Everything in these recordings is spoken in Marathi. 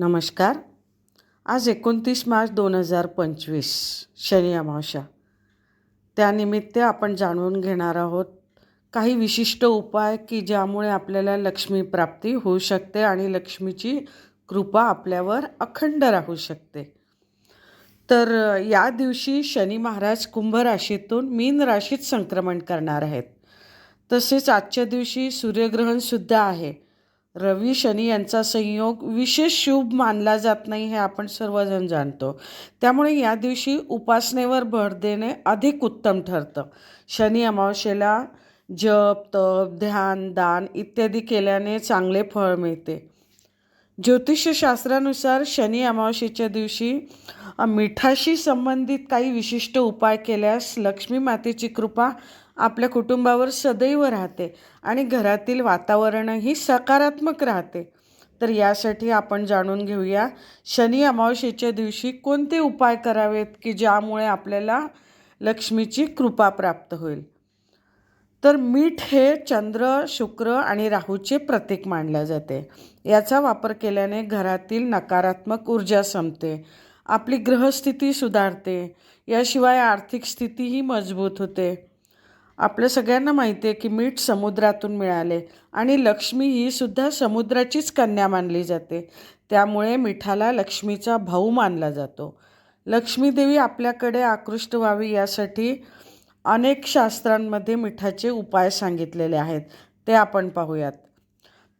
नमस्कार. आज एकोणतीस मार्च दोन हजार पंचवीस शनी अमावस्या. त्यानिमित्त आपण जाणून घेणार आहोत काही विशिष्ट उपाय की ज्यामुळे आपल्याला लक्ष्मी प्राप्ती होऊ शकते आणि लक्ष्मीची कृपा आपल्यावर अखंड राहू शकते. तर या दिवशी शनी महाराज कुंभ राशीतून मीन राशीत संक्रमण करणार आहेत. तसेच आजच्या दिवशी सूर्यग्रहणसुद्धा आहे. रवी शनी यांचा संयोग विशेष शुभ मानला जात नाही हे आपण सर्वजण जाणतो. त्यामुळे या दिवशी उपासनेवर भर देणे अधिक उत्तम ठरतं. शनी अमावस्येला जप तप ध्यान दान इत्यादी केल्याने चांगले फळ मिळते. ज्योतिषशास्त्रानुसार शनी अमावस्येच्या दिवशी मिठाशी संबंधित काही विशिष्ट उपाय केल्यास लक्ष्मी मातेची कृपा आपल्या कुटुंबावर सदैव राहते आणि घरातील वातावरणही सकारात्मक राहते. तर यासाठी आपण जाणून घेऊया शनी अमावस्येच्या दिवशी कोणते उपाय करावेत की ज्यामुळे आपल्याला लक्ष्मीची कृपा प्राप्त होईल? तर मीठ हे चंद्र शुक्र आणि राहूचे प्रतीक मानले जाते. याचा वापर केल्याने घरातील नकारात्मक ऊर्जा संपते आपली ग्रहस्थिती सुधारते याशिवाय आर्थिक स्थितीही मजबूत होते. आपल्या सगळ्यांना माहिती आहे की मीठ समुद्रातून मिळाले आणि लक्ष्मी ही सुद्धा समुद्राचीच कन्या मानली जाते. त्यामुळे मिठाला लक्ष्मीचा भाऊ मानला जातो. लक्ष्मी देवी आपल्याकडे आकृष्ट व्हावी यासाठी अनेक शास्त्रांमध्ये मिठाचे उपाय सांगितलेले आहेत. ते आपण पाहूयात.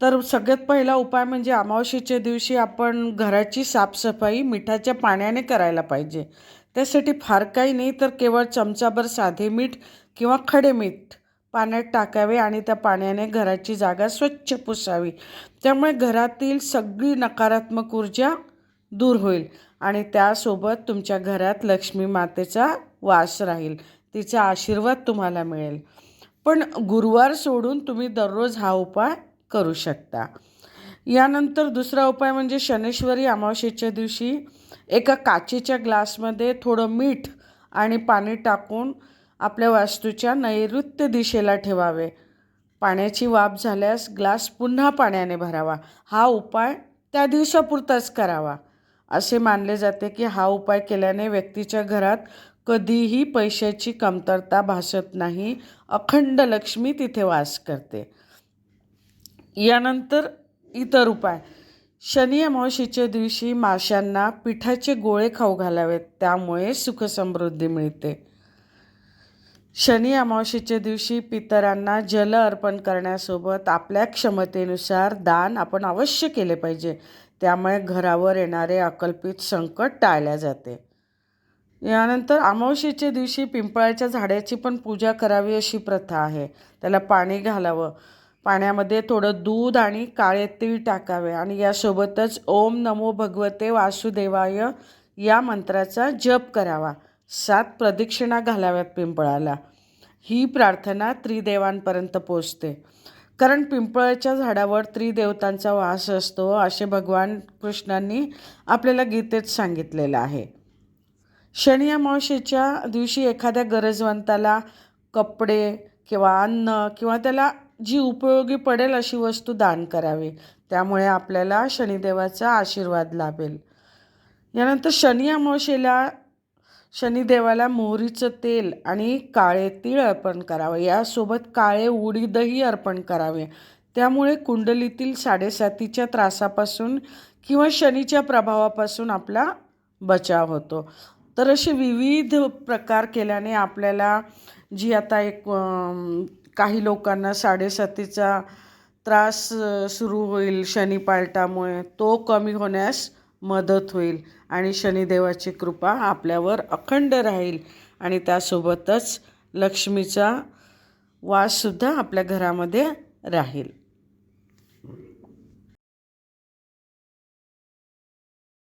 तर सगळ्यात पहिला उपाय म्हणजे अमावशीच्या दिवशी आपण घराची साफसफाई मिठाच्या पाण्याने करायला पाहिजे. त्यासाठी फार काही नाही तर केवळ चमचाभर साधे मीठ किंवा खडे मीठ पाण्यात टाकावे आणि त्या पाण्याने घराची जागा स्वच्छ पुसावी. त्यामुळे घरातील सगळी नकारात्मक ऊर्जा दूर होईल आणि त्यासोबत तुमच्या घरात लक्ष्मी मातेचा वास राहील तिचा आशीर्वाद तुम्हाला मिळेल. पण गुरुवार सोडून तुम्ही दररोज हा उपाय करू शकता. यानंतर दुसरा उपाय म्हणजे शनेश्वरी अमावस्येच्या दिवशी एका काचेच्या ग्लासमध्ये थोडं मीठ आणि पाणी टाकून आपल्या वास्तूच्या नैऋत्य दिशेला ठेवावे. पाण्याची वाफ झाल्यास ग्लास पुन्हा पाण्याने भरावा. हा उपाय त्या दिवसापुरताच करावा. असे मानले जाते की हा उपाय केल्याने व्यक्तीच्या घरात कधीही पैशाची कमतरता भासत नाही अखंड लक्ष्मी तिथे वास करते. यानंतर इतर उपाय. शनी अमावशीच्या दिवशी माशांना पिठाचे गोळे खाऊ घालावेत त्यामुळे सुखसमृद्धी मिळते. शनी अमावशीच्या दिवशी पितरांना जल अर्पण करण्यासोबत आपल्या क्षमतेनुसार दान आपण अवश्य केले पाहिजे. त्यामुळे घरावर येणारे अकल्पित संकट टाळल्या जाते. यानंतर अमावशीच्या दिवशी पिंपळाच्या झाडाची पण पूजा करावी अशी प्रथा आहे. त्याला पाणी घालावं. पाण्यामध्ये थोडं दूध आणि काळे तीळ टाकावे. आणि यासोबतच ओम नमो भगवते वासुदेवाय या मंत्राचा जप करावा. सात प्रदक्षिणा घालाव्यात पिंपळाला. ही प्रार्थना त्रिदेवांपर्यंत पोचते. कारण पिंपळाच्या झाडावर त्रिदेवतांचा वास असतो असे भगवान कृष्णांनी आपल्याला गीतेत सांगितलेलं आहे. शनी अमावशेच्या दिवशी एखाद्या गरजवंताला कपडे किंवा अन्न किंवा त्याला जी उपयोगी पडेल अशी वस्तू दान करावी. त्यामुळे आपल्याला शनिदेवाचा आशीर्वाद लाभेल. यानंतर शनी अमावशेला शनिदेवाला मोहरीचं तेल आणि काळे तीळ अर्पण करावं. यासोबत काळे उडीदही अर्पण करावे. त्यामुळे कुंडलीतील साडेसातीच्या त्रासापासून किंवा शनीच्या प्रभावापासून आपला बचाव होतो. तर असे विविध प्रकार केल्याने आपल्याला जी आता एक काही लोकांना साडेसातीचा त्रास सुरू होईल शनिपालटामुळे तो कमी होण्यास मदत होईल आणि शनिदेवाची कृपा आपल्यावर अखंड राहील आणि त्यासोबतच लक्ष्मीचा वाससुद्धा आपल्या घरामध्ये राहील.